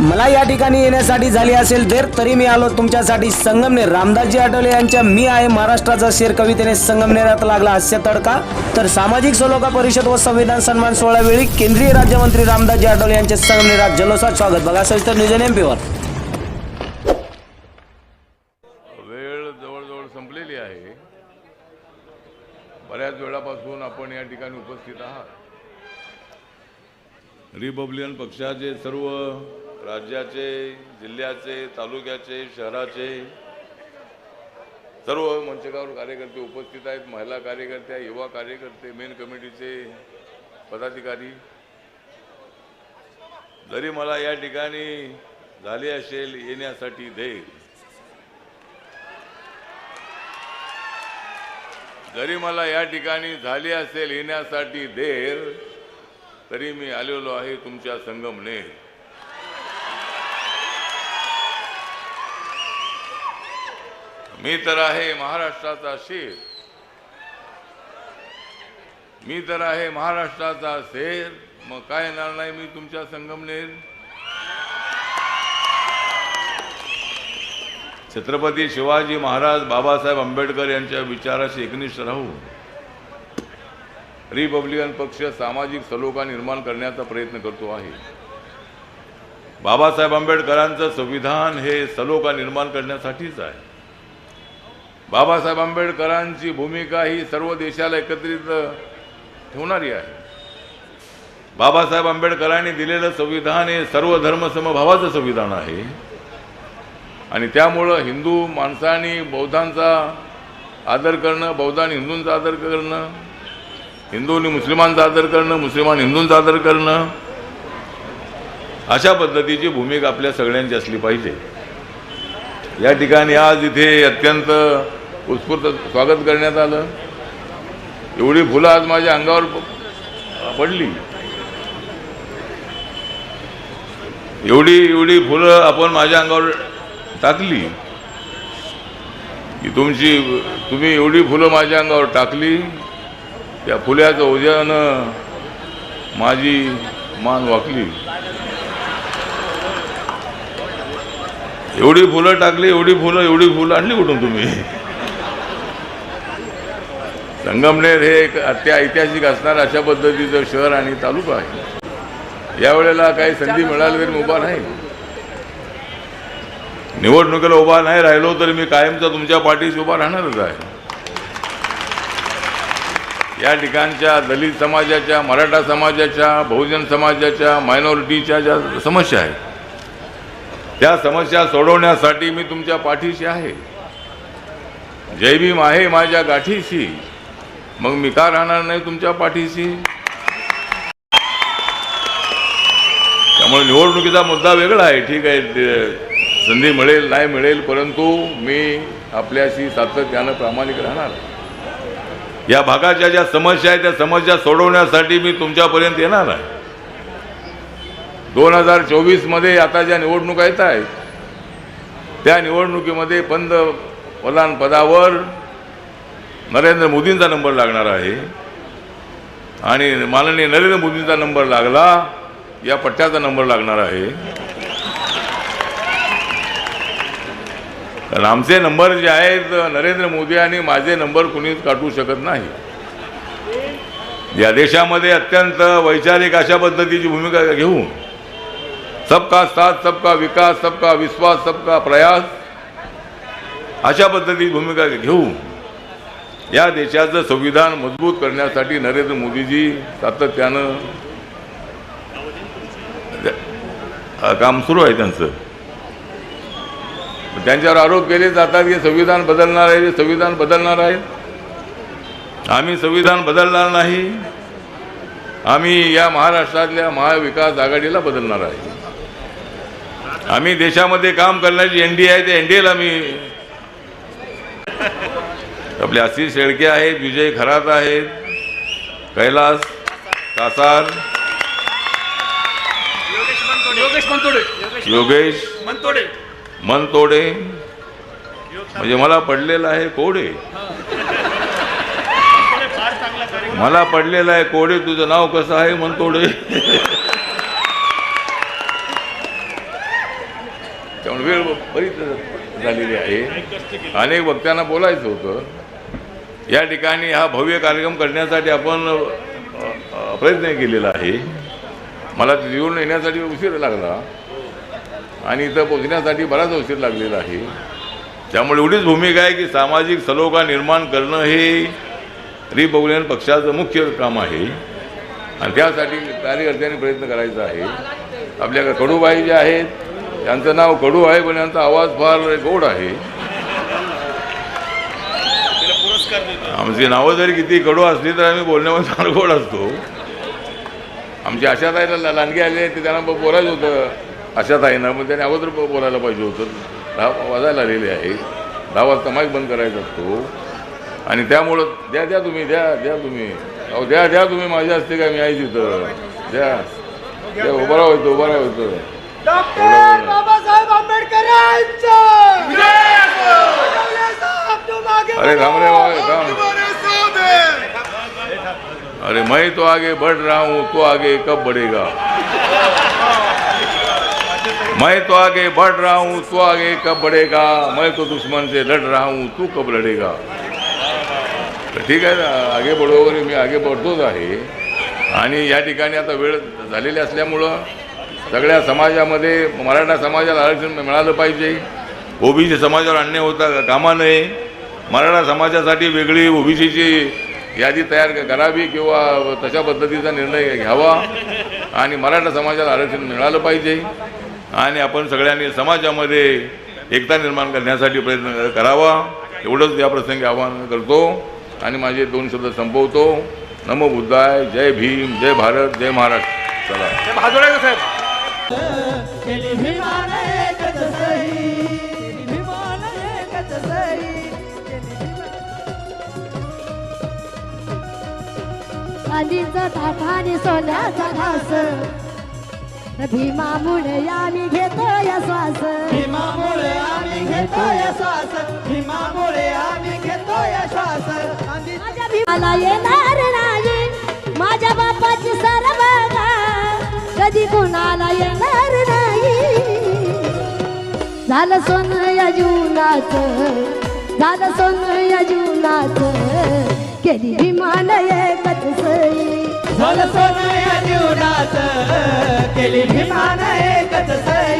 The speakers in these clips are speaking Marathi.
मला या ठिकाणी येण्यासाठी झाली असेल देर तरी मी आलो तुमच्यासाठी संगमनेर. रामदासजी आठवले यांच्या मी आहे महाराष्ट्राचा शेर कवितेने संगमनेरात लागला हास्य तडका. तर सामाजिक सलोखा परिषद व संविधान सन्मान सोहळ्यावेळी केंद्रीय राज्यमंत्री रामदासजी आठवले यांचे संगमनेरात जल्लोषात स्वागत. बघा सविस्तर न्यूज एम पीवर वेळ जवळजवळ संपलेली आहे. बऱ्याच वेळापासून आपण या ठिकाणी उपस्थित आहात. रिपब्लिकन पक्षाचे सर्व राज्याचे जिल्ह्याचे तालुक्याचे शहराचे. सर्व मंचकावर कार्यकर्ते उपस्थित आहेत. महिला कार्यकर्त्या युवा कार्यकर्ते मेन कमिटीचे पदाधिकारी. जरी मला या ठिकाणी झाली असेल येण्यासाठी धैर्य. जरी मला या ठिकाणी झाली असेल येण्यासाठी देर तरी मी आलेलो आहे तुमच्या संगमनेर. मी तर आहे महाराष्ट्राचा शेर. मी तर आहे महाराष्ट्राचा शेर. मग काय येणार नाही मी तुमच्या संगमनेर? छत्रपती शिवाजी महाराज बाबासाहेब आंबेडकर यांच्या विचाराशी एकनिष्ठ राहू. रिपब्लिकन पक्ष सामाजिक सलोखा निर्माण करण्याचा प्रयत्न करतो आहे. बाबासाहेब आंबेडकरांचं संविधान हे सलोखा निर्माण करण्यासाठीच आहे. बाबासाहेब आंबेडकरांची भूमिका ही सर्व देशाला एकत्रित ठेवणारी आहे. बाबासाहेब आंबेडकरांनी दिलेलं संविधान हे सर्व धर्मसमभावाचं संविधान आहे. आणि त्यामुळं हिंदू माणसांनी बौद्धांचा आदर करणं बौद्धांनी हिंदूंचा आदर करणं हिंदूंनी मुस्लिमांचा आदर करणं मुस्लिमांनी हिंदूंचा आदर करणं अशा पद्धतीची भूमिका आपल्या सगळ्यांची असली पाहिजे. या ठिकाणी आज इथे अत्यंत उत्स्फूर्त स्वागत करण्यात आलं. एवढी फुलं आज माझ्या अंगावर पडली. एवढी एवढी फुलं आपण माझ्या अंगावर टाकली. की तुमची तुम्ही एवढी फुलं माझ्या अंगावर टाकली त्या फुल्याचं ओझ्यानं माझी मान वाकली. एवढी फुलं टाकली एवढी फुलं एवढी फुलं आणली कुठून तुम्ही? संगमनेर हे एक अत्याऐतिहासिक असणार अशा पद्धतीचं शहर आणि तालुका आहे. यावेळेला काही संधी मिळाली तरी मी उभा नाही निवडणुकीला उभा नाही राहिलो तर मी कायमचा तुमच्या पाठीशी उभा राहणारच आहे. या ठिकाणच्या दलित समाजाच्या मराठा समाजाच्या बहुजन समाजाच्या मायनॉरिटीच्या ज्या समस्या आहेत त्या समस्या सोडवण्यासाठी मी तुमच्या पाठीशी आहे. जय भीम आहे माझ्या गाठीशी. मग मी का राहणार नाही तुमच्या पाठीशी? त्यामुळे निवडणुकीचा मुद्दा वेगळा आहे. ठीक आहे ते संधी मिळेल नाही मिळेल परंतु मी आपल्याशी सातत्यानं प्रामाणिक राहणार. या भागाच्या ज्या समस्या आहेत त्या समस्या सोडवण्यासाठी मी तुमच्यापर्यंत येणार आहे. दोन हजार चोवीसमध्ये आता ज्या निवडणुका येत आहेत त्या निवडणुकीमध्ये पंतप्रधान पदावर नरेंद्र मोदींचा नंबर लागणार आहे. आणि माननीय नरेंद्र मोदींचा नंबर लागला या पट्ट्याचा नंबर लागणार आहे. कारण आमचे नंबर जे आहेत नरेंद्र मोदी आणि माझे नंबर कुणीच काढू शकत नाही. या देशामध्ये अत्यंत वैचारिक अशा पद्धतीची भूमिका घेऊन सबका साथ सबका विकास सबका विश्वास सबका प्रयास अशा पद्धतीची भूमिका घेऊन या देशाचं संविधान मजबूत करण्यासाठी नरेंद्र मोदीजी सातत्यानं काम सुरू आहे त्यांचं. त्यांच्यावर आरोप केले जातात की संविधान बदलणार आहे ते संविधान बदलणार आहे. आम्ही संविधान बदलणार नाही. आम्ही या महाराष्ट्रातल्या महाविकास आघाडीला बदलणार आहे. आम्ही देशामध्ये काम करण्याची एन डी आहे ते एन डी एला मी आपले आशिष शेळके आहेत विजय खरात आहेत कैलास कासार योगेश मनतोडे. म्हणजे मला पडलेलं आहे कोडे. मला पडलेलं आहे कोडे तुझं नाव कसं आहे मनतोडे? त्यामुळे वेळ बरीच झालेली आहे. अनेक वक्त्यांना बोलायचं होतं. या ठिकाणी हा भव्य कार्यक्रम करण्यासाठी आपण प्रयत्न केलेला आहे. मला येऊन येण्यासाठी उशीर लागला आणि इथं पोचण्यासाठी बराच उशीर लागलेला आहे. त्यामुळे एवढीच भूमिका आहे की सामाजिक सलोखा निर्माण करणं हे रिपब्लिकन पक्षाचं मुख्य काम आहे. आणि त्यासाठी कार्यकर्त्यांनी प्रयत्न करायचा आहे. आपल्याकडे कडूबाई जे आहेत त्यांचं नाव कडू आहे पण यांचा आवाज फार गोड आहे. पुरस्कार देतो. आमची नावं जरी किती कडू असली तर आम्ही बोलण्यामध्ये फार गोड असतो. आमची आशाताईला लांडगे आले ते त्यांना बोलायचं होतं. आशाताईनं पण त्यांनी अगोदर बोलायला पाहिजे होतं. दहा वाजायला आलेले आहे. दहा वाजता माईक बंद करायचा असतो. आणि त्यामुळं द्या द्या तुम्ही द्या द्या तुम्ही. अहो द्या द्या तुम्ही माझ्या असते काय मी आहे तिथं. द्या. द्या उभा राहायचं उभा राहायचं डॉक्टर बाबासाहेब आगे अरे. थांब रे है. अरे मैं तो आगे बढ़ रहा हूँ तो आगे कब बढ़ेगा? मैं तो आगे बढ़ रहा हूँ तो आगे कब बढ़ेगा? मैं तो दुश्मन से लड़ रहा हूँ तू कब लड़ेगा? ठीक आहे ना, आगे वगैरे मी आगे बढतोच आहे. आणि या ठिकाणी आता वेळ झालेली असल्यामुळं सगळ्या समाजामध्ये मराठा समाजाला आरक्षण मिळालं पाहिजे. ओबीसी समाजावर अन्याय होता कामा नये. मराठा समाजासाठी वेगळी ओबीसीची यादी तयार करावी किंवा तशा पद्धतीचा निर्णय घ्यावा आणि मराठा समाजाला आरक्षण मिळालं पाहिजे आणि आपण सगळ्यांनी समाजामध्ये एकता निर्माण करण्यासाठी प्रयत्न करावा. एवढंच या प्रसंगी आवाहन करतो आणि माझे दोन शब्द संपवतो. नमो बुद्धाय जय भीम जय भारत जय महाराष्ट्र. चला. साहेब. आधीचा ताठाने सोन्याचा घास. भीमामुळे आम्ही घेतोय श्वास भीमामुळे आम्ही घेतोय श्वास भीमामुळे आम्ही घेतोय श्वास गांधी माझ्या भीमाला येणार नाही माझ्या बापाची सर्व कधी कुणाला येणार नाही. झालं सोनं या जीवनाच झालं सोनं या जीवनाच. केली सई झालं सोनं या जीवनात केली भीमान एकच सई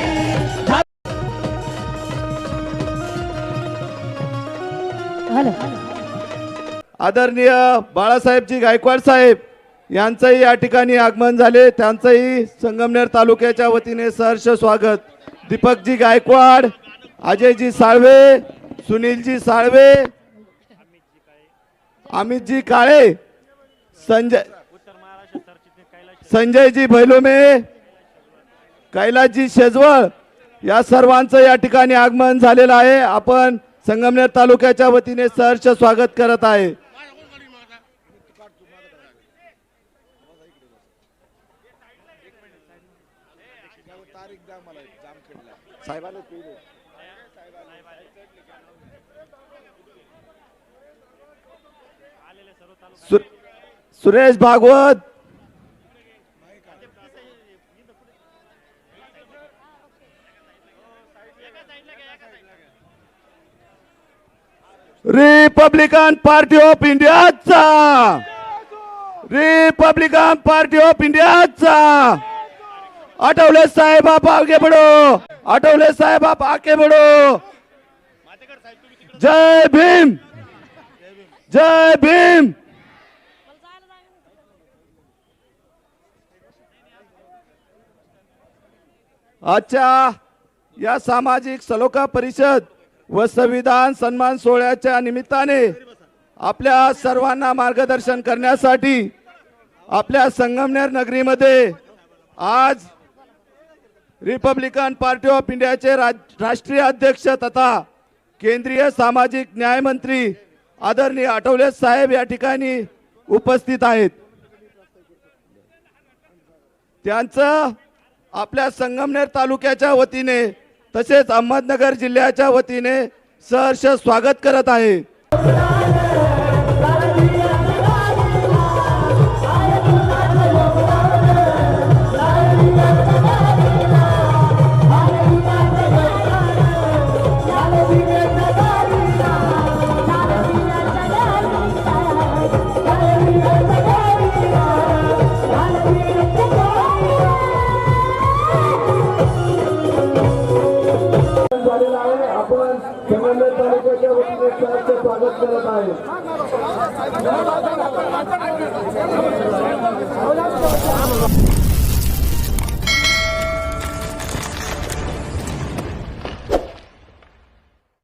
आदरणीय बाळासाहेबजी गायकवाड साहेब यांचंही या ठिकाणी आगमन झाले. त्यांचंही संगमनेर तालुक्याच्या वतीने सहर्ष स्वागत. दीपकजी गायकवाड अजयजी साळवे सुनीलजी साळवे अमितजी काळे संजय संजयजी भैलोमे कैलासजी शेजवळ या सर्वांचं या ठिकाणी आगमन झालेलं आहे. आपण संगमनेर तालुक्याच्या वतीने सहर्ष स्वागत करत आहे. Suresh Bhagwat Republican Party of इंडियाचा रिपब्लिकन पार्टी ऑफ इंडियाचा आठवले साहेब आप आगे बड़ो. आठवले साहेब आप आगे बढ़ो जय भीम. जय भीम. आजच्या या सामाजिक सलोखा परिषद व संविधान सन्मान सोहळ्याच्या निमित्ताने आपल्या सर्वांना मार्गदर्शन करण्यासाठी आपल्या संगमनेर नगरीमध्ये आज रिपब्लिकन पार्टी ऑफ इंडियाचे राज- राष्ट्रीय अध्यक्ष तथा केंद्रीय सामाजिक न्याय मंत्री आदरणीय आठवले साहेब या ठिकाणी उपस्थित आहेत. त्यांचं आपल्या संगमनेर तालुक्याच्या वतीने तसेच अहमदनगर जिल्ह्याच्या वतीने सहर्ष स्वागत करत आहे. स्वागत करत आहे.